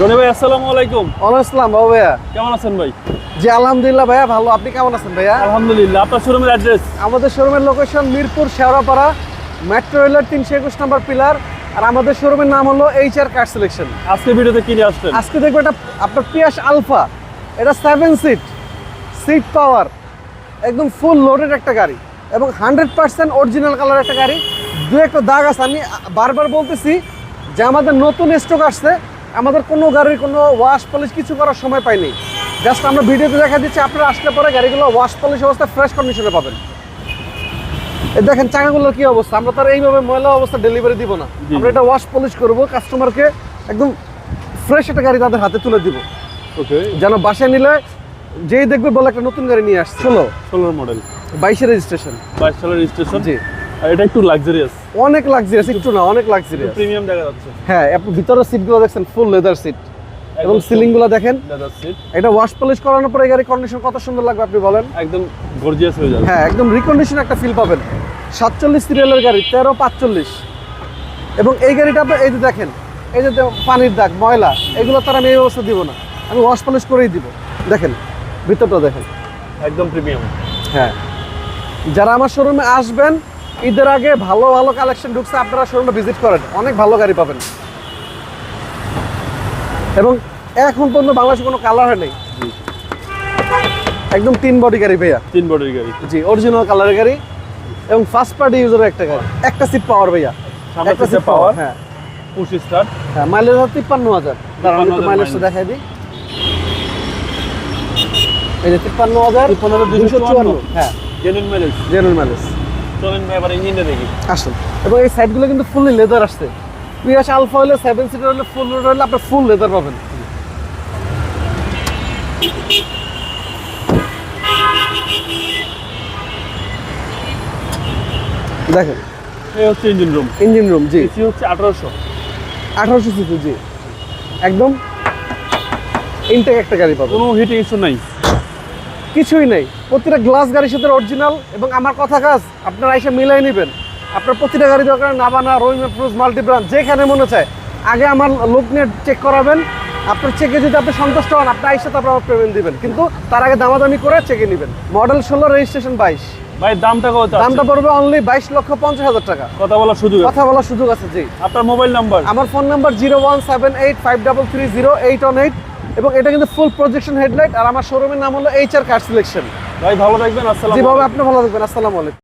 রনি ভাই আসসালামু আলাইকুম। ওয়ালাইকুম আসসালাম বাবু ভাইয়া। কেমন আছেন ভাই? জি আলহামদুলিল্লাহ ভাইয়া ভালো। আপনি কেমন আছেন ভাইয়া? আলহামদুলিল্লাহ আপনার শোরুমের অ্যাড্রেস? আমাদের শোরুমের লোকেশন মিরপুর শেওড়াপাড়া মেট্রো রেলের তিনশো একুশ নম্বর পিলার আর আমাদের শোরুমের নাম হলো এইচ আর কার সিলেকশন আজকে ভিডিওতে কিনে আসছেন আজকে দেখব এটা আপনার পিয়াস আলফা এটা সেভেন সিট সিট পাওয়ার একদম ফুল লোডেড একটা গাড়ি। এবং হান্ড্রেড পার্সেন্ট অরিজিনাল কালার একটা গাড়ি। দু একটা দাগ আছে আমি বারবার বলতেছি যে আমাদের নতুন স্টক আসছে আমাদের কোনো গাড়ির কোনো ওয়াশ পলিশ কিছু করার সময় পাইনি। জাস্ট আমরা ভিডিওতে দেখা দিচ্ছি আপনারা আসলে পরে গাড়িগুলো ওয়াশ পলিশ অবস্থায় ফ্রেশ কন্ডিশনে পাবেন। দেখেন চাকাগুলোর কি অবস্থা আমরা তার এইভাবে ময়লা অবস্থা ডেলিভারি দিব না। আমরা। এটা ওয়াশ পলিশ করব কাস্টমারকে একদম ফ্রেশ একটা গাড়ি তাদের হাতে তুলে দিব। ওকে যেন বাসায় নিলে যেই দেখবে বলে একটা নতুন গাড়ি নিয়ে আসছে। ষোলো ষোলোর মডেল বাইশের রেজিস্ট্রেশন বাইশ সালের রেজিস্ট্রেশন জি। আর এটা একটু লাক্সারিয়াস অনেক লাক্সারিয়াস একটু না অনেক লাক্সারিয়াস প্রিমিয়াম দেখা যাচ্ছে। হ্যাঁ আপনি ভিতরের সিটগুলো দেখছেন ফুল লেদার সিট এবং একদম সিলিংগুলো দেখেন। লেদার সিট এটা ওয়াশ পলিশ করানোর পরে এই গাড়ির কন্ডিশন কত সুন্দর লাগবে আপনি বলেন? একদম গর্জিয়াস হয়ে যাবে। হ্যাঁ একদম রিকন্ডিশন একটা ফিল পাবেন। সাতচল্লিশ সিরিয়ালের গাড়ি তেরো পাঁচচল্লিশ। এবং এই গাড়িটা আপনি এই যে দেখেন এই যে পানির দাগ ময়লা এগুলো তার আমি এই অবস্থা দিব না। আমি ওয়াশ পলিশ করেই দিব। দেখেন ভিতরটা দেখেন। একদম প্রিমিয়াম হ্যাঁ। যারা আমার শোরুমে আসবেন ঈদের আগে ভালো ভালো কালেকশন ঢুকছে আপনারা শোরুমে ভিজিট করেন। অনেক ভালো গাড়ি পাবেন। এবং এখন পর্যন্ত বাংলাদেশে কোনো কালার নেই। একদম তিন বডি গাড়ি ভাইয়া। তিন বডির গাড়ি। জি অরিজিনাল কালারের গাড়ি এবং ফার্স্ট পার্টি ইউজারের একটা গাড়ি। একটা সিট পাওয়ার ভাইয়া। একটা সিট পাওয়ার হ্যাঁ। পুশ স্টার্ট হ্যাঁ মাইলেজ হচ্ছে তিপ্পান্ন হাজার। দাঁড়ান একটু 53,000 মাইলেজটা দেখাই দিই। এই যে তিপ্পান্ন হাজার 53,254 দুশো চুয়ান্ন হ্যাঁ। জেনুইন ম্যারেজ জেনুইন মাইলেজ চলেন ভাই এবার ইঞ্জিনটা দেখি। আসুন। এবং এই সাইডগুলো কিন্তু ফুললি লেদার আসছে। পিয়াস আলফা হলে সেভেন সিটার হলে ফুল লোড হলে আপনার ফুল লেদার পাবেন। দেখেন। এই হচ্ছে ইঞ্জিন রুম ইঞ্জিন রুম জি। এসি হচ্ছে আঠারোশো। আঠারোশো সিসি জি। একদম ইনটেক একটা গাড়ি পাবেন। কোনো হিটিং ইস্যু নাই। কিছুই নেই। প্রতিটা গ্লাস গাড়ির সাথে অরিজিনাল এবং আমার কথা কাজ আপনারা এসে মিলাই নেবেন। আপনার প্রতিটা গাড়ি দরকার নাবানা রোহিম ফ্রুজ মাল্টি ব্রান্ড যেখানে মনে চায়। আগে আমার লোক নিয়ে চেক করাবেন। আপনার চেকে যদি আপনি সন্তুষ্ট হন আপনি আইসে তারপর আমার পেমেন্ট দিবেন। কিন্তু তার আগে দামাদামি করে চেকে নেবেন। মডেল ষোলো রেজিস্ট্রেশন বাইশ। ভাই দামটা কত দামটা পড়বে অনলি বাইশ লক্ষ পঞ্চাশ হাজার টাকা। কথা বলার সুযোগ কথা বলার সুযোগ আছে জি। আপনার মোবাইল নাম্বার আমার phone number zero one seven eight five double three zero eight one eight এবং এটা কিন্তু ফুল প্রজেকশন হেডলাইট আর আমার শোরুমের নাম হলো এইচ আর কার সিলেকশন ভাই ভালো থাকবেন আসসালাম যেভাবে আপনি ভালো থাকবেন আসসালামু আলাইকুম।